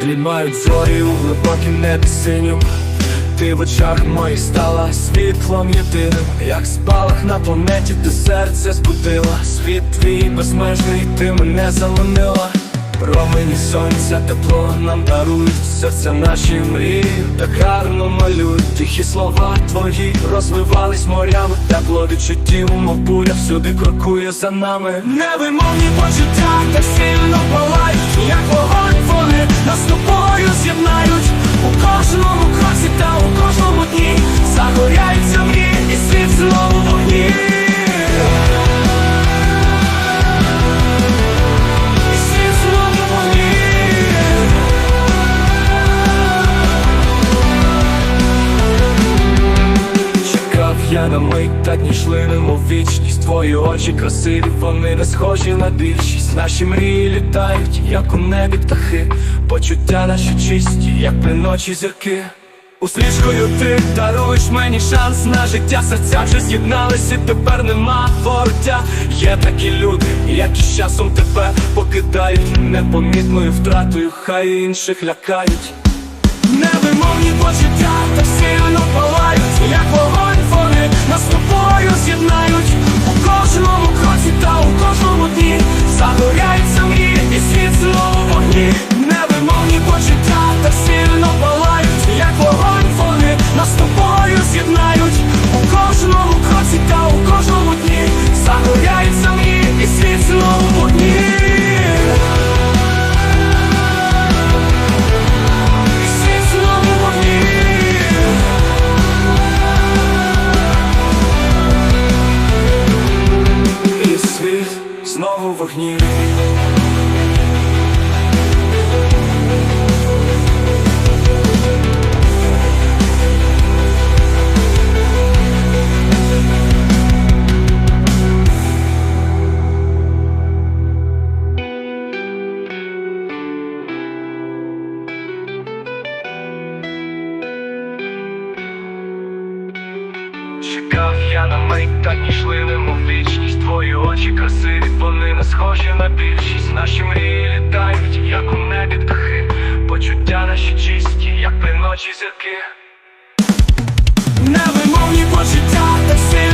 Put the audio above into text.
дрімають зорі у глибокім небі синю Ти в очах моїх стала світлом єдиним. Як спалах на планеті, ти серце збудила. Світ твій безмежний, ти мене заломила Промені сонця, тепло нам дарують. Серця наші мрії, так гарно малюють. Тихі слова твої розвивались морями. Тепло відчуттів, мов буря всюди крокує за нами. Невимовні почуття так сильно палають Як вогонь нас тобою з'єднають У кожному кроці та у кожному дні. Загоряються мрії і світ знову вогні я на мить, та дні йшли немов вічність Твої очі красиві, вони не схожі на більшість. Наші мрії літають, як у небі птахи. Почуття наші чисті, як при ночі зірки. Усліжкою ти даруєш мені шанс на життя. Серця вже з'єдналися, і тепер нема вороття. Є такі люди, які з часом тебе покидають. Непомітною втратою, хай інших лякають. Невимовні почуття так сильно палають, як вогонь вони нас в вогні. Чекав я на мить, та дні йшли немов вічність Твої очі красиві, вони не схожі на більшість. Наші мрії літають, як у небі птахи. Почуття наші чисті, як при ночі зірки Невимовні почуття так сильно